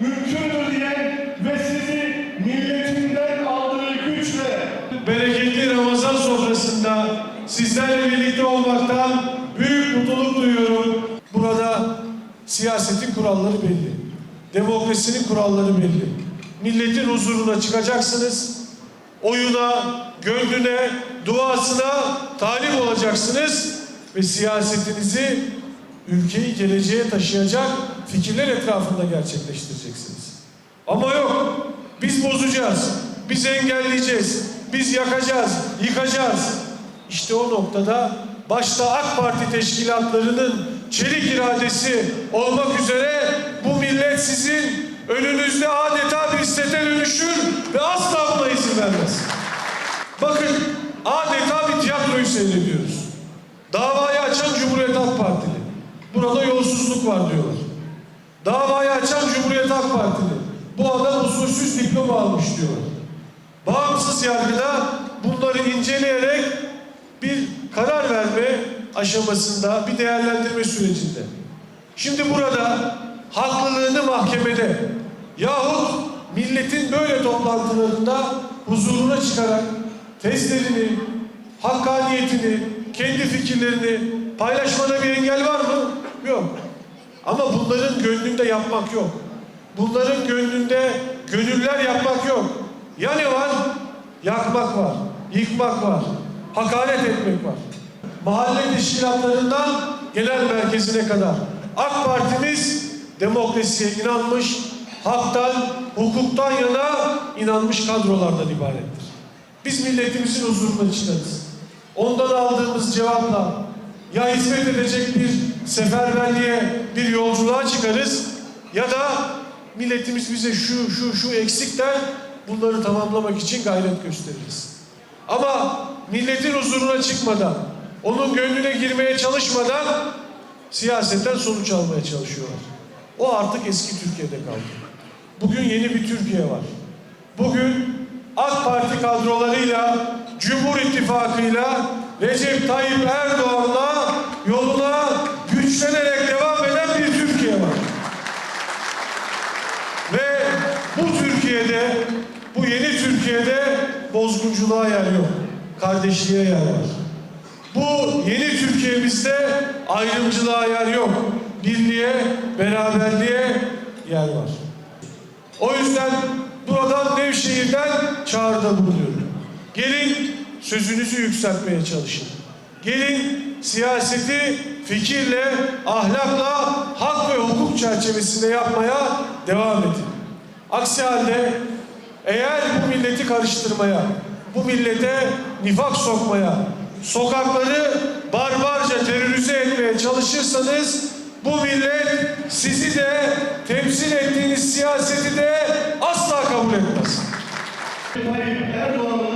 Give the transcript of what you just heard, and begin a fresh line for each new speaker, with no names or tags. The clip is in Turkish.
mümkündür diyen ve sizi milletinden aldığı güçle
bereketli Ramazan sofrasında sizlerle birlikte olmaktan büyük mutluluk duyuyorum. Burada siyasetin kuralları belli. Demokrasinin kuralları belli. Milletin huzuruna çıkacaksınız. Oyuna, gönlüne, duasına talip olacaksınız ve siyasetinizi ülkeyi geleceğe taşıyacak fikirler etrafında gerçekleştireceksiniz. Ama yok. Biz bozacağız. Biz engelleyeceğiz. Biz yakacağız, yıkacağız. İşte o noktada başta AK Parti teşkilatlarının çelik iradesi olmak üzere bu millet sizin önünüzde adeta bir sete dönüşür ve asla buna izin vermez. Bakın adeta bir tiyatroyu seyrediyoruz. Davayı açan Cumhuriyet Halk Partili. Burada yolsuzluk var diyorlar. Davayı açan Cumhuriyet Halk Partili. Bu adam usulsüz diploma almış diyorlar. Bağımsız yargıda bunları inceleyerek bir karar verme aşamasında, bir değerlendirme sürecinde. Şimdi burada haklılığını mahkemede yahut milletin böyle toplantılarında huzuruna çıkarak tezlerini, hakkaniyetini, kendi fikirlerini paylaşmada bir engel var mı? Yok. Ama bunların gönlünde yapmak yok. Bunların gönlünde gönüller yapmak yok. Ya ne var? Yakmak var, yıkmak var, hakaret etmek var. Mahalle teşkilatlarından genel merkezine kadar AK Partimiz demokrasiye inanmış, haktan, hukuktan yana inanmış kadrolardan ibarettir. Biz milletimizin huzuruna çıkarız. Ondan aldığımız cevapla ya hizmet edecek bir seferberliğe, bir yolculuğa çıkarız ya da milletimiz bize şu şu şu eksik der bunları tamamlamak için gayret gösteririz. Ama milletin huzuruna çıkmadan, onun gönlüne girmeye çalışmadan siyasetten sonuç almaya çalışıyorlar. O artık eski Türkiye'de kaldı. Bugün yeni bir Türkiye var. Bugün AK Parti kadrolarıyla, Cumhur İttifakı'yla, Recep Tayyip Erdoğan'la Ve bu Türkiye'de, bu yeni Türkiye'de bozgunculuğa yer yok. Kardeşliğe yer var. Bu yeni Türkiye'mizde ayrımcılığa yer yok. Birliğe, beraberliğe yer var. O yüzden buradan Nevşehir'den çağrıda bulunuyorum. Gelin sözünüzü yükseltmeye çalışın. Gelin siyaseti fikirle, ahlakla, hak ve hukuk çerçevesinde yapmaya devam edin. Aksi halde eğer bu milleti karıştırmaya, bu millete nifak sokmaya, sokakları barbarca terörize etmeye çalışırsanız bu millet sizi de temsil ettiğiniz siyaseti de asla kabul etmez.
Tayyip Erdoğan'ı